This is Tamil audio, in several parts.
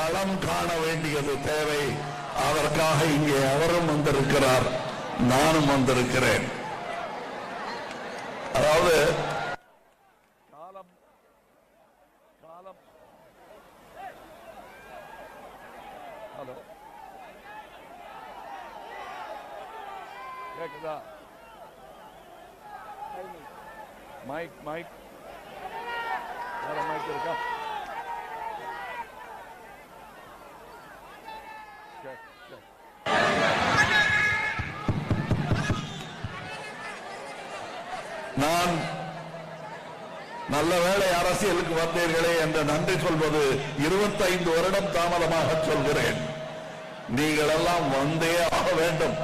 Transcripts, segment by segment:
களம் காண வேண்டியது தேவை. அதற்காக இங்கே அவரும் வந்திருக்கிறார். நானும் வந்திருக்கிறேன். அதாவது காலம் காலம் ஹலோ. கேக்குதா? Mic mic. வேற மைக் இருக்கா சரி, சரி. நான் நல்ல வேளை அரசியலுக்கு வந்தீர்களே என்று நன்றி சொல்வது இருபத்தைந்து வருடம் தாமதமாக சொல்கிறேன். நீங்கள் எல்லாம் வந்தே ஆக வேண்டும்.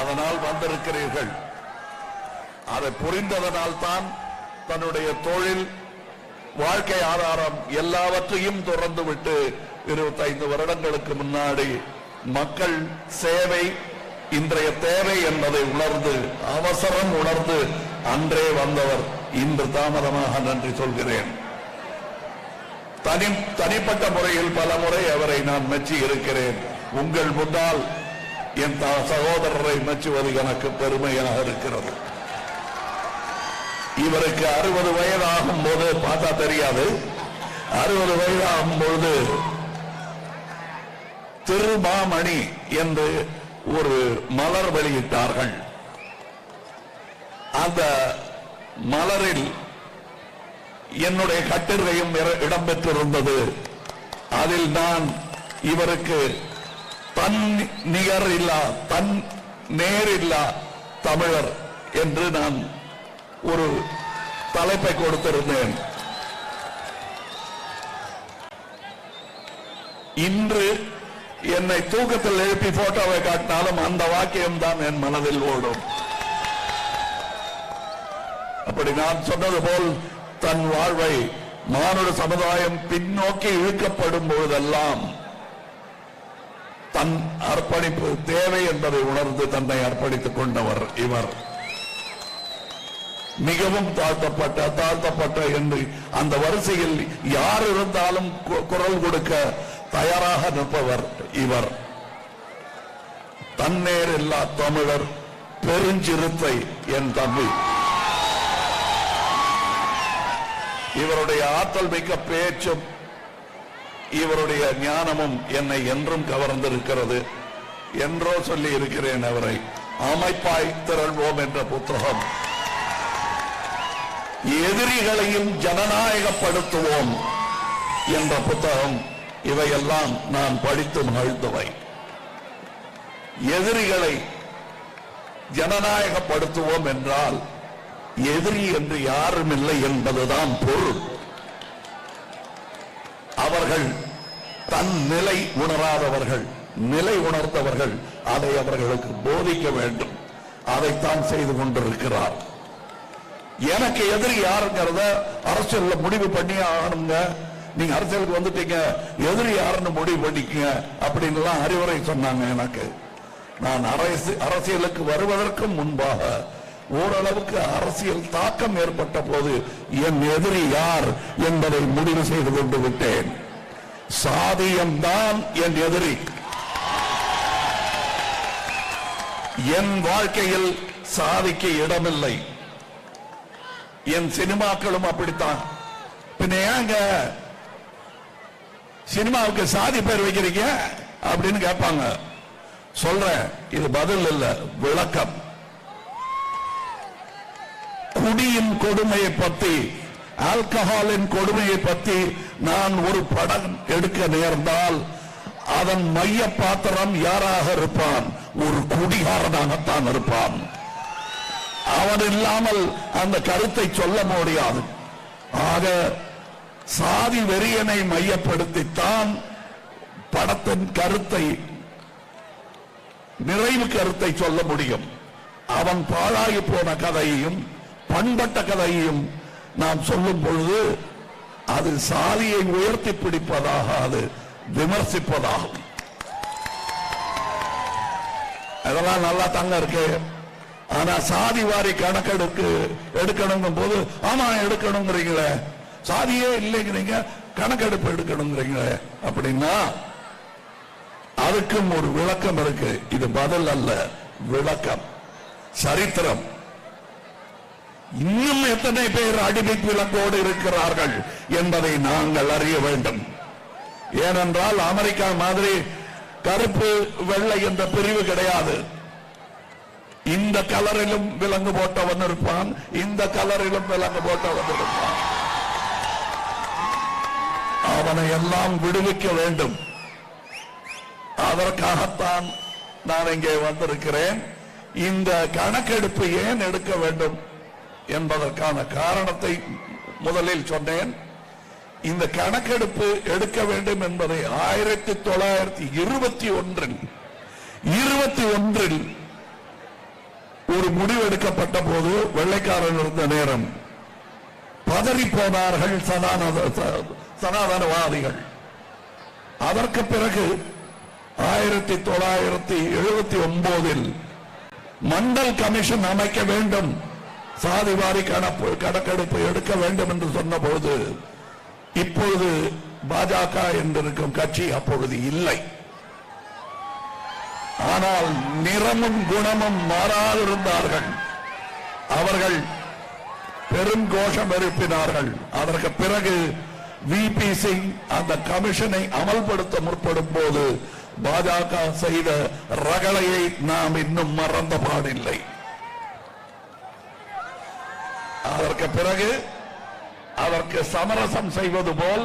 அதனால் வந்திருக்கிறீர்கள். அதை புரிந்ததனால் தான் தன்னுடைய தொழில் வாழ்க்கை ஆதாரம் எல்லாவற்றையும் தொடர்ந்து விட்டு இருபத்தைந்து வருடங்களுக்கு முன்னாடி மக்கள் சேவை இன்றைய தேவை என்பதை உணர்ந்து அவசரம் உணர்ந்து அன்றே வந்தவர் இன்று தாமதமாக நன்றி சொல்கிறேன். தனி தனிப்பட்ட முறையில் பல முறை அவரை நான் மெச்சி இருக்கிறேன். உங்கள் முன்னால் என் சகோதரரை மெச்சுவது எனக்கு பெருமையாக இருக்கிறது. இவருக்கு அறுபது வயதாகும் போது பார்த்தா தெரியாது. அறுபது வயதாகும் பொழுது திருமாமணி என்று ஒரு மலர் வெளியிட்டார்கள். அந்த மலரில் என்னுடைய கட்டுரையும் இடம்பெற்றிருந்தது. அதில் நான் இவருக்கு தன் நிகர் இல்லா தன் நேர் இல்லா தமிழர் என்று நான் ஒரு தலைப்பை கொடுத்திருந்தேன். இன்று என்னை தூக்கத்தில் எழுப்பி போட்டோவை காட்டினாலும் அந்த வாக்கியம் தான் என் மனதில் ஓடும். அப்படி நான் சொன்னது போல் தன் வாழ்வை மானுட சமுதாயம் பின்னோக்கி இழுக்கப்படும் பொழுதெல்லாம் தன் அர்ப்பணிப்பு தேவை என்பதை உணர்ந்து தன்னை அர்ப்பணித்துக் கொண்டவர் இவர். மிகவும் தாழ்த்தப்பட்ட தாழ்த்தப்பட்ட என்று அந்த வரிசையில் யார் இருந்தாலும் குரல் கொடுக்க தயாராக நிற்பவர் இவர். தன்னேர் இல்லா தமிழர் பெருஞ்சிறுத்தை என் தம்பி. இவருடைய ஆற்றல் மிக்க பேச்சும் இவருடைய ஞானமும் என்னை என்றும் கவர்ந்திருக்கிறது என்றோ சொல்லி இருக்கிறேன் அவரை. அமைப்பாய் திரள்வோம் என்ற புத்தகம். எதிரிகளையும் ஜனநாயகப்படுத்துவோம் என்ற புத்தகம். இவையெல்லாம் நான் படித்து மகிழ்ந்தவை. எதிரிகளை ஜனநாயகப்படுத்துவோம் என்றால் எதிரி என்று யாரும் இல்லை என்பதுதான் பொருள். அவர்கள் தன் நிலை உணராதவர்கள் நிலை உணர்ந்தவர்கள் அதை அவர்களுக்கு போதிக்க வேண்டும். அதைத்தான் செய்து கொண்டிருக்கிறார். எனக்கு எதிரி யாருங்கிறத அரசியல்ல முடிவு பண்ணி ஆகணுங்க. நீங்க அரசியலுக்கு வந்துட்டீங்க எதிரி யாருன்னு முடிவு பண்ணிக்கங்க அப்படின்னு அறிவுரை சொன்னாங்க எனக்கு. நான் அரசு அரசியலுக்கு வருவதற்கு முன்பாக ஓரளவுக்கு அரசியல் தாக்கம் ஏற்பட்ட போது என் எதிரி யார் என்பதை முடிவு செய்து கொண்டு விட்டேன். சாதியம்தான் என் எதிரி. என் வாழ்க்கையில் சாதிக்கு இடமில்லை. என் சினிமாக்களும் அப்படித்தான். பின்ன ஏங்க சினிமாவுக்கு சாதி பேர் வைக்கிறீங்க அப்படின்னு கேட்பாங்க. சொல்றேன் இது பதில் இல்ல விளக்கம். குடியின் கொடுமையை பத்தி ஆல்கஹாலின் கொடுமையை பத்தி நான் ஒரு படம் எடுக்க நேர்ந்தால் அதன் மைய பாத்திரம் யாராக இருப்பான்? ஒரு குடிகாரனாகத்தான் இருப்பான். அவன் இல்லாமல் அந்த கருத்தை சொல்ல முடியாது. ஆக சாதி வெறியனை மையப்படுத்தித்தான் படத்தின் கருத்தை நிறைவு கருத்தை சொல்ல முடியும். அவன் பாழாகி போன கதையையும் பண்பட்ட கதையும் நாம் சொல்லும் பொழுது அது சாதியை உயர்த்தி பிடிப்பதாக அது விமர்சிப்பதாகும். அதெல்லாம் நல்லா தாங்க இருக்கு. ஆனா சாதி வாரி கணக்கெடுக்கு எடுக்கணுங்கும் போது ஆமா எடுக்கணுங்கிறீங்களே. சாதியே இல்லைங்கிறீங்க கணக்கெடுப்பு எடுக்கணுங்கிறீங்களே அப்படின்னா அதுக்கும் ஒரு விளக்கம் இருக்கு. இது பதில் அல்ல விளக்கம். சரித்திரம். இன்னும் எத்தனை பேர் அடிமை விலங்கோடு இருக்கிறார்கள் என்பதை நாங்கள் அறிய வேண்டும். ஏனென்றால் அமெரிக்கா மாதிரி கருப்பு வெள்ளை என்ற பிரிவு கிடையாது. இந்த கலரிலும் விலங்கு போட்டவன் இருப்பான் இந்த கலரிலும் விலங்கு போட்டவன் இருப்பான். அவனை எல்லாம் விடுவிக்க வேண்டும். அதற்காகத்தான் நான் இங்கே வந்திருக்கிறேன். இந்த கணக்கெடுப்பு ஏன் எடுக்க வேண்டும்? என்பதற்கான காரணத்தை முதலில் சொன்னேன். இந்த கணக்கெடுப்பு எடுக்க வேண்டும் என்பதை ஆயிரத்தி தொள்ளாயிரத்தி இருபத்தி ஒன்றில் இருபத்தி ஒன்றில் ஒரு முடிவு எடுக்கப்பட்ட போது வெள்ளைக்காரன் இருந்த நேரம். பதறி போனார்கள் ச- சனாதனவாதிகள். அதற்கு பிறகு ஆயிரத்தி தொள்ளாயிரத்தி எழுபத்தி ஒன்பதில் மண்டல் கமிஷன் அமைக்க வேண்டும். சாதிவாரி கணப்பு கணக்கெடுப்பு எடுக்க வேண்டும் என்று சொன்னபோது இப்பொழுது பாஜக என்றிருக்கும் கட்சி அப்பொழுது இல்லை. ஆனால் நிறமும் குணமும் மாறாதிருந்தார்கள். அவர்கள் பெரும் கோஷம் எழுப்பினார்கள். அதற்கு பிறகு விபி சிங் அந்த கமிஷனை அமல்படுத்த முற்படும் போது பாஜக செய்த ரகளையை நாம் இன்னும் மறந்த பாடில்லை. அதற்கு பிறகு அதற்கு சமரசம் செய்வது போல்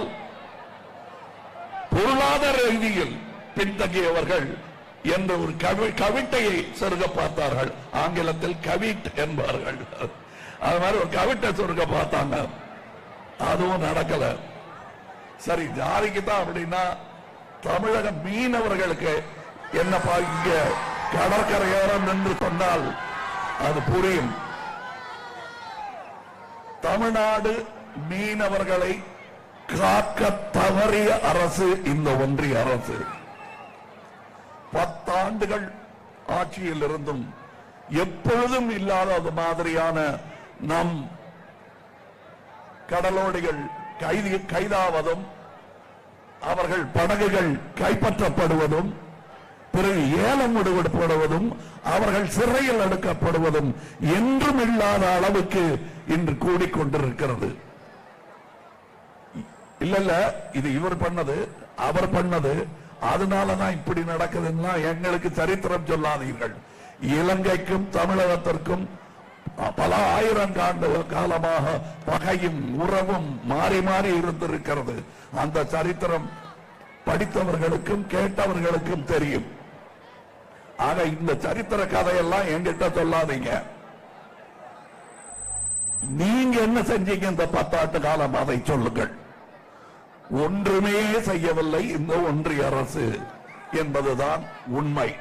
பொருளாதார ரீதியில் பின்தங்கியவர்கள் என்ற ஒரு கவி கவிட்டையை செருக பார்த்தார்கள். ஆங்கிலத்தில் கவிட் என்பார்கள். அது மாதிரி ஒரு கவிட்டை சொருக பார்த்தாங்க. அதுவும் நடக்கல. சரி ஜாதிக்கு தான் அப்படின்னா தமிழக மீனவர்களுக்கு என்ன இங்க கடற்கரையோரம் நின்று சொன்னால் அது புரியும். தமிழ்நாடு மீனவர்களை காக்க தவறிய அரசு இந்த ஒன்றிய அரசு. பத்தாண்டுகள் ஆட்சியில் இருந்தும் எப்பொழுதும் இல்லாத மாதிரியான நம் கடலோடிகள் கைது கைதாவதும் அவர்கள் படகுகள் கைப்பற்றப்படுவதும் பிறகு ஏலம் விடுபடுவதும் அவர்கள் சிறையில் எடுக்கப்படுவதும் என்றும் இல்லாத அளவுக்கு இன்று கூடிக்கொண்டிருக்கிறது. இல்ல இல்ல இது இவர் பண்ணது அவர் பண்ணது அதனாலதான் இப்படி நடக்குதுன்னா எங்களுக்கு சரித்திரம் சொல்லாதீர்கள். இலங்கைக்கும் தமிழகத்திற்கும் பல ஆயிரம் ஆண்டு காலமாக பகையும் உறவும் மாறி மாறி இருந்திருக்கிறது. அந்த சரித்திரம் படித்தவர்களுக்கும் கேட்டவர்களுக்கும் தெரியும். ஆக இந்த சரித்திர கதையெல்லாம் என்கிட்ட சொல்லாதீங்க. நீங்க என்ன செஞ்சீங்க இந்த பத்தாண்டு காலம்? அதை சொல்லுங்கள். ஒன்றுமே செய்யவில்லை. இந்த ஒன்றிய அரசு என்பதுதான் உண்மை.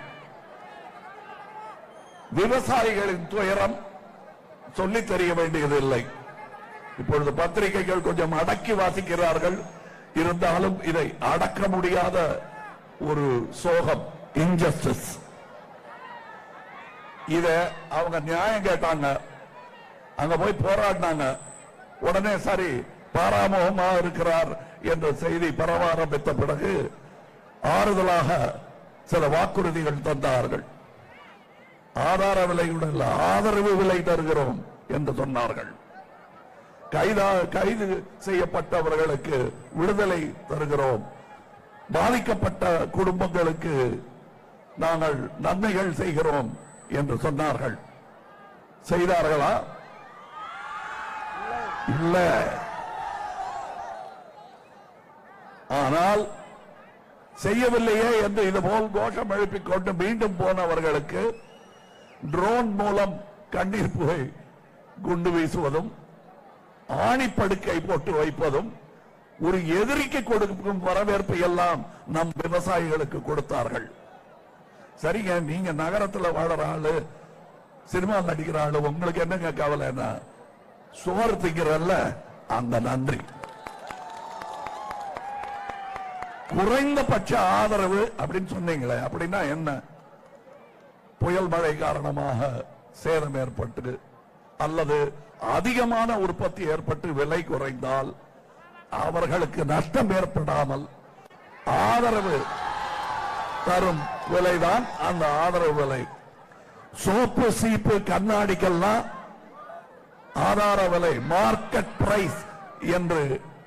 விவசாயிகளின் துயரம் சொல்லி தெரிய வேண்டியதில்லை. இப்பொழுது பத்திரிகைகள் கொஞ்சம் அடக்கி வாசிக்கிறார்கள். இருந்தாலும் இதை அடக்க முடியாத ஒரு சோகம் இன்ஜஸ்டிஸ் இத அவங்க நியாயம் கேட்டாங்க. அங்க போய் போராடினாங்க. உடனே சரி பாராமுகமா இருக்கிறார் என்ற செய்தி பரவ ஆரம்பித்த பிறகு ஆறுதலாக சில வாக்குறுதிகள் தந்தார்கள். ஆதார விலையுடன் இல்ல, ஆதரவு விலை தருகிறோம் என்று சொன்னார்கள். கைதா கைது செய்யப்பட்டவர்களுக்கு விடுதலை தருகிறோம். பாதிக்கப்பட்ட குடும்பங்களுக்கு நாங்கள் நன்மைகள் செய்கிறோம். என்று சொன்னார்கள். செய்தார்களா? இல்லை. ஆனால் செய்யவில்லையே என்று இதுபோல் கோஷம் எழுப்பிக் கொண்டு மீண்டும் போனவர்களுக்கு ட்ரோன் மூலம் கண்ணீர் புகை குண்டு வீசுவதும் ஆணிப்படுக்கை போட்டு வைப்பதும் ஒரு எதிரிக்கு கொடுக்கும் வரவேற்பை எல்லாம் நம் விவசாயிகளுக்கு கொடுத்தார்கள். சரிங்க நீங்க நகரத்துல வாழற ஆளு சினிமா நடிக்கிற ஆளு உங்களுக்கு என்னங்க கவலைன்னா சோறு திங்கிறல்ல அந்த நன்றி. குறைந்தபட்ச ஆதரவு அப்படின்னு சொன்னீங்களே அப்படின்னா என்ன? புயல் மழை காரணமாக சேதம் ஏற்பட்டு அல்லது அதிகமான உற்பத்தி ஏற்பட்டு விலை குறைந்தால் அவர்களுக்கு நஷ்டம் ஏற்படாமல் ஆதரவு தரும் விலைதான் அந்த ஆதரவு விலை. சோப்பு சீப்பு கண்ணாடிக்கெல்லாம் ஆதார விலை மார்க்கெட் பிரைஸ் என்று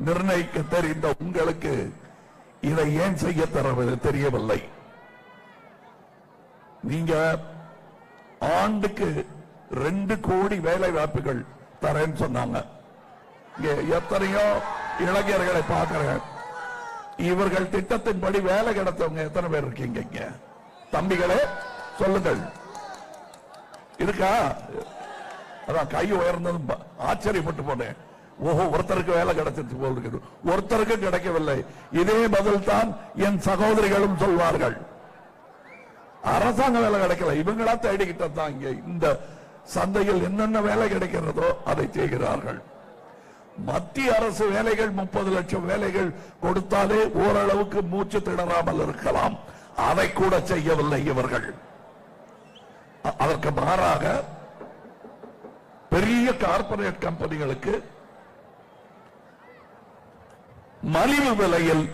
நிர்ணயிக்க தெரிந்த உங்களுக்கு இதை ஏன் செய்ய தரவது தெரியவில்லை? நீங்க ஆண்டுக்கு ரெண்டு கோடி வேலை வாய்ப்புகள் தரேன்னு சொன்னாங்க. எத்தனையோ இளைஞர்களை பார்க்கிறேன். இவர்கள் திட்டத்தின்படி வேலை கிடைத்தவங்க எத்தனை பேர் இருக்கீங்க இங்க? தம்பிகளே சொல்லுங்கள். இருக்கா? அதான் கை உயர்ந்ததும் ஆச்சரியப்பட்டு போனேன். ஓஹோ ஒருத்தருக்கு வேலை கிடைச்சிருச்சு போல் இருக்குது. ஒருத்தருக்கு கிடைக்கவில்லை. இதே பதில் தான் என் சகோதரிகளும் சொல்வார்கள். அரசாங்க வேலை கிடைக்கல. இவங்களா தேடிக்கிட்டதான் இங்க. இந்த சந்தையில் என்னென்ன வேலை கிடைக்கிறதோ அதை செய்கிறார்கள். மத்திய அரசு வேலைகள் முப்பது லட்சம் வேலைகள் கொடுத்தாலே ஓரளவுக்கு மூச்சு திணறாமல் இருக்கலாம். அதை கூட செய்யவில்லை இவர்கள். அதற்கு மாறாக பெரிய கார்பரேட் கம்பெனிகளுக்கு மலிவு விலையில்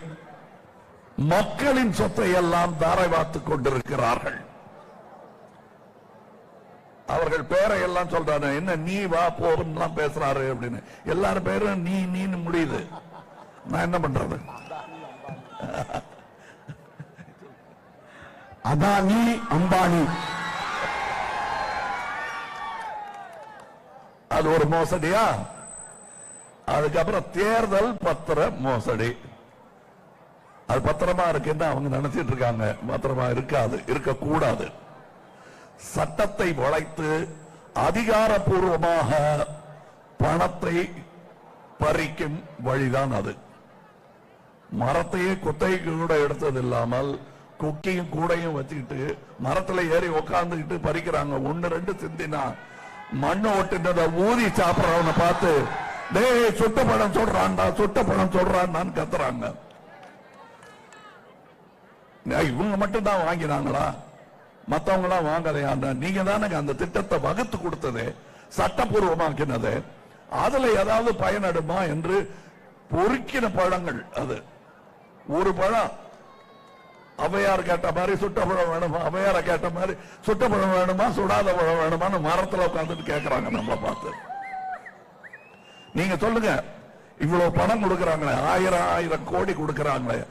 மக்களின் சொத்தை எல்லாம் தாரை வாத்துக் கொண்டிருக்கிறார்கள். அவர்கள் பேரை எல்லாம் சொல்றாங்க என்ன நீ வா போலாம் பேசுறாரு அப்படின்னு. எல்லாரும் பேரும் நீ நீன்னு முடியுது. நான் என்ன பண்றது? அதானி அம்பானி. அது ஒரு மோசடியா? அதுக்கப்புறம் தேர்தல் பத்திர மோசடி. அது பத்திரமா இருக்குன்னு அவங்க நினைச்சிட்டு இருக்காங்க. பத்திரமா இருக்காது இருக்கக்கூடாது. சட்டத்தை வளைத்து அதிகாரப்பூர்வமாக பணத்தை பறிக்கும் வழிதான் அது. மரத்தையே குத்தைக்கு கூட எடுத்தது இல்லாமல் குக்கியும் கூடையும் வச்சுக்கிட்டு மரத்துல ஏறி உக்காந்துக்கிட்டு பறிக்கிறாங்க. ஒண்ணு ரெண்டு சிந்தினா மண்ணு ஒட்டுனத ஊதி சாப்பிடறவனை பார்த்து டேய் சுட்ட பழம் சொல்றான்டா சுட்ட பழம் சொல்றான்னு கத்துறாங்க இவங்க மட்டும் தான் வாங்கினாங்களா? மற்றவங்களாம் வாங்கலையாண்டா நீங்க தானே அந்த திட்டத்தை வகுத்து கொடுத்தது சட்டப்பூர்வமாக்கினது. அதுல ஏதாவது பயனடுமா என்று பொறுக்கின பழங்கள் அது. ஒரு பழம் அவையார் கேட்ட மாதிரி சுட்ட பழம் வேணுமா? அவையார கேட்ட மாதிரி சுட்ட பழம் வேணுமா? சுடாத பழம் வேணுமான்னு மரத்துல உட்காந்துட்டு கேக்குறாங்க நம்ம பார்த்து. நீங்க சொல்லுங்க இவ்வளவு பணம் கொடுக்கறாங்களே ஆயிரம் ஆயிரம் கோடி கொடுக்கறாங்களே.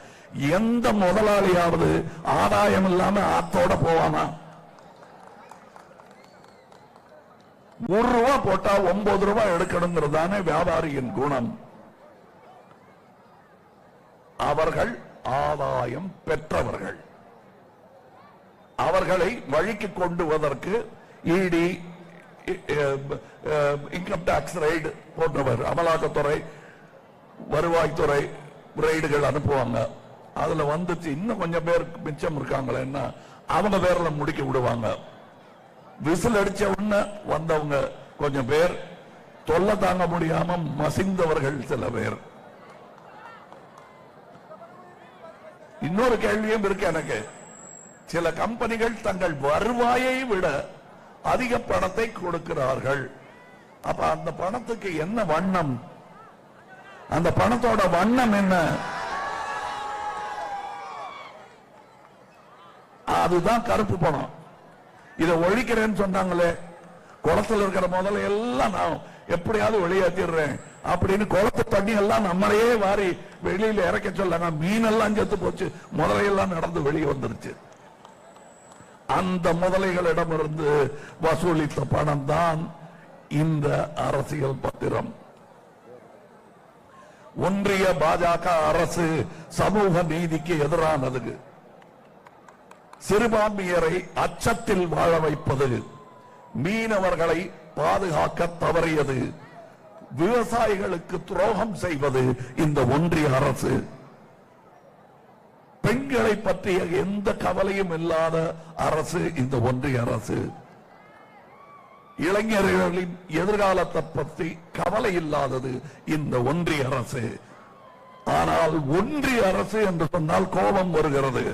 எந்த முதலாளியாவது ஆதாயம் இல்லாம ஆத்தோட போவானா? ஒரு ரூபா போட்டா ஒன்பது ரூபாய் எடுக்கணுங்கிறது தானே வியாபாரியின் குணம். அவர்கள் ஆதாயம் பெற்றவர்கள். அவர்களை வழிக்கு கொண்டுவதற்கு இடி இன்கம் டாக்ஸ் ரைடு போன்றவர் அமலாக்கத்துறை வருவாய்த்துறை ரைடுகள் அனுப்புவாங்க. அதுல வந்துச்சு. இன்னும் கொஞ்சம் பேர் மிச்சம் இருக்காங்களேன்னா அவங்க பேர்ல முடிக்க விடுவாங்க. விசில் அடிச்ச உடனே வந்தவங்க கொஞ்சம் பேர். தொல்லை தாங்க முடியாம மசிந்தவர்கள் சில பேர். இன்னொரு கேள்வியும் இருக்கு எனக்கு. சில கம்பெனிகள் தங்கள் வருவாயை விட அதிக பணத்தை கொடுக்கிறார்கள். அப்ப அந்த பணத்துக்கு என்ன வண்ணம்? அந்த பணத்தோட வண்ணம் என்ன? அதுதான் கருப்பு பணம். இதை ஒழிக்கிறேன்னு சொன்னாங்களே குளத்துல இருக்கிற முதல்ல எல்லாம் நான் எப்படியாவது வெளியேற்றிடுறேன் அப்படின்னு குளத்து தண்ணி எல்லாம் நம்மளையே வாரி வெளியில இறக்க சொல்லாங்க மீன் எல்லாம் செத்து போச்சு முதலையெல்லாம் நடந்து வெளியே வந்துருச்சு. அந்த முதலைகளிடமிருந்து வசூலித்த பணம் தான் இந்த அரசியல் பத்திரம். ஒன்றிய பாஜக அரசு சமூக நீதிக்கு எதிரானது சிறுபான்மையரை அச்சத்தில் வாழ வைப்பது மீனவர்களை பாதுகாக்க தவறியது விவசாயிகளுக்கு துரோகம் செய்வது இந்த ஒன்றிய அரசு. பெண்களை பற்றிய எந்த கவலையும் இல்லாத அரசு இந்த ஒன்றிய அரசு. இளைஞர்களின் எதிர்காலத்தை பற்றி கவலை இல்லாதது இந்த ஒன்றிய அரசு. ஆனால் ஒன்றிய அரசு என்று சொன்னால் கோபம் வருகிறது.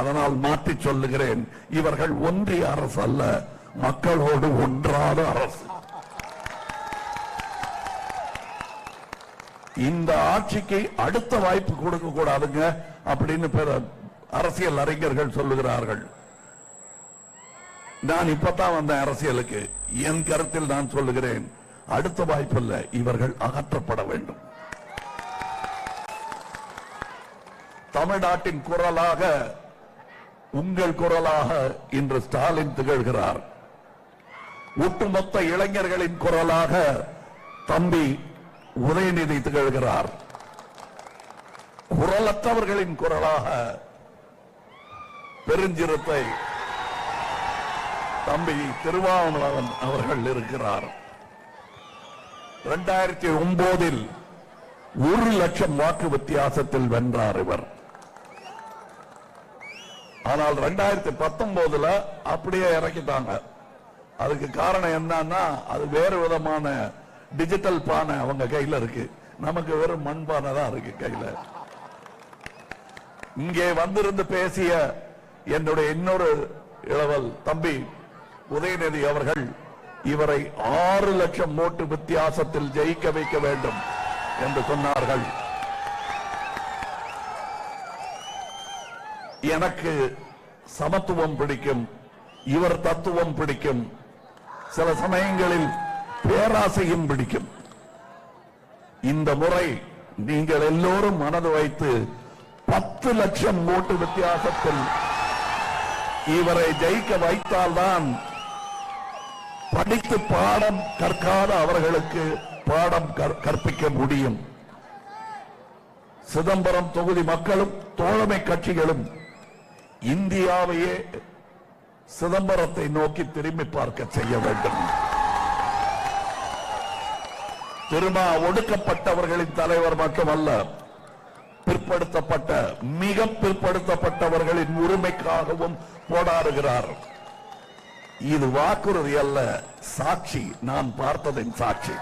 அதனால் மாற்றி சொல்லுகிறேன். இவர்கள் ஒன்றிய அரசு அல்ல மக்களோடு ஒன்றாத அரசு. இந்த ஆட்சிக்கு அடுத்த வாய்ப்பு கொடுக்க கூடாதுங்க அப்படின்னு பிற அரசியல் அறிஞர்கள் சொல்லுகிறார்கள். நான் இப்பதான் வந்தேன் அரசியலுக்கு. என் கருத்தில் நான் சொல்லுகிறேன் அடுத்த வாய்ப்பு இல்ல இவர்கள் அகற்றப்பட வேண்டும். தமிழ்நாட்டின் குரலாக உங்கள் குரலாக இன்று ஸ்டாலின் திகழ்கிறார். ஒட்டுமொத்த இளைஞர்களின் குரலாக தம்பி உதயநிதி திகழ்கிறார். குரலற்றவர்களின் குரலாக பெருஞ்சிரத்தை தம்பி திருவாவளவன் அவர்கள் இருக்கிறார். இரண்டாயிரத்தி ஒன்பதில் ஒரு லட்சம் வாக்கு வித்தியாசத்தில் வென்றார் இவர். ஆனால் ரெண்டாயிரத்தி பத்தொன்பதுல அப்படியே இறக்கிட்டாங்க. அதுக்கு காரணம் என்னன்னா அது வேறு விதமான டிஜிட்டல் பானை அவங்க கையில இருக்கு. நமக்கு வெறும் மண் பானை தான் இருக்கு கையில. இங்கே வந்திருந்து பேசிய என்னுடைய இன்னொரு இளவல் தம்பி உதயநிதி அவர்கள் இவரை ஆறு லட்சம் ஓட்டு வித்தியாசத்தில் ஜெயிக்க வைக்க வேண்டும் என்று சொன்னார்கள். எனக்கு சமத்துவம் பிடிக்கும் இவர் தத்துவம் பிடிக்கும். சில சமயங்களில் பேராசையும் பிடிக்கும். இந்த முறை நீங்கள் எல்லோரும் மனது வைத்து பத்து லட்சம் ஓட்டு வித்தியாசத்தில் இவரை ஜெயிக்க வைத்தால்தான் படித்து பாடம் கற்காத அவர்களுக்கு பாடம் கற்- கற்பிக்க முடியும். சிதம்பரம் தொகுதி மக்களும் தோழமை கட்சிகளும் இந்தியாவையே சிதம்பரத்தை நோக்கி திரும்பி பார்க்க செய்ய வேண்டும். திருமா ஒடுக்கப்பட்டவர்களின் தலைவர் மட்டுமல்ல பிற்படுத்தப்பட்ட மிக பிற்படுத்தப்பட்டவர்களின் உரிமைக்காகவும் போராடுகிறார். இது வாக்குறுதி அல்ல சாட்சி. நான் பார்த்ததின் சாட்சி.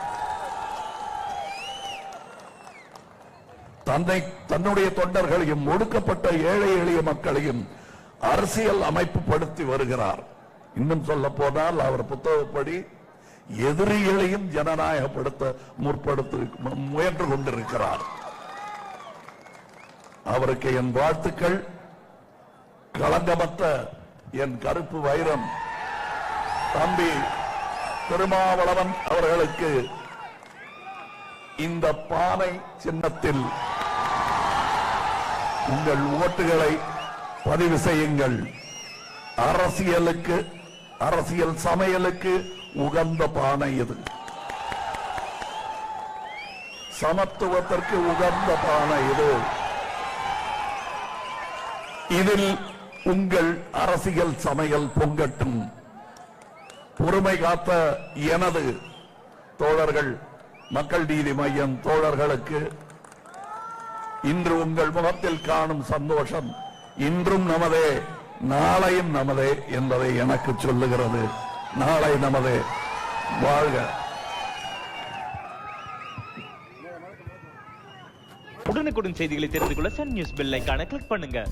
தன்னை தன்னுடைய தொண்டர்களையும் ஒடுக்கப்பட்ட ஏழை எளிய மக்களையும் அரசியல் அமைப்பு படுத்தி வருகிறார். இன்னும் சொல்ல போனால் அவர் புத்தகப்படி எதிரிகளையும் ஜனநாயகப்படுத்த முற்படுத்த முயன்று கொண்டிருக்கிறார். அவருக்கு என் வாழ்த்துக்கள். களங்கமற்ற என் கருப்பு வைரம். தம்பி திருமாவளவன் அவர்களுக்கு இந்த பானை சின்னத்தில் உங்கள் ஓட்டுகளை பதிவு செய்யுங்கள். அரசியலுக்கு அரசியல் சமையலுக்கு உகந்த பானை இது. சமத்துவத்திற்கு உகந்த பானை இது. இதில் உங்கள் அரசியல் சமையல் பொங்கட்டும். பொறுமை காத்த எனது தோழர்கள் மக்கள் நீதி மையம் தோழர்களுக்கு இன்று உங்கள் முகத்தில் காணும் சந்தோஷம். இன்றும் நமதே நாளையும் நமதே என்பதை எனக்கு சொல்லுகிறது. நாளை நமதே. வாழ்க. உடனுக்குடன் செய்திகளை தெரிந்து கொள்ள சன் நியூஸ் பெல் ஐகானை கிளிக் பண்ணுங்க.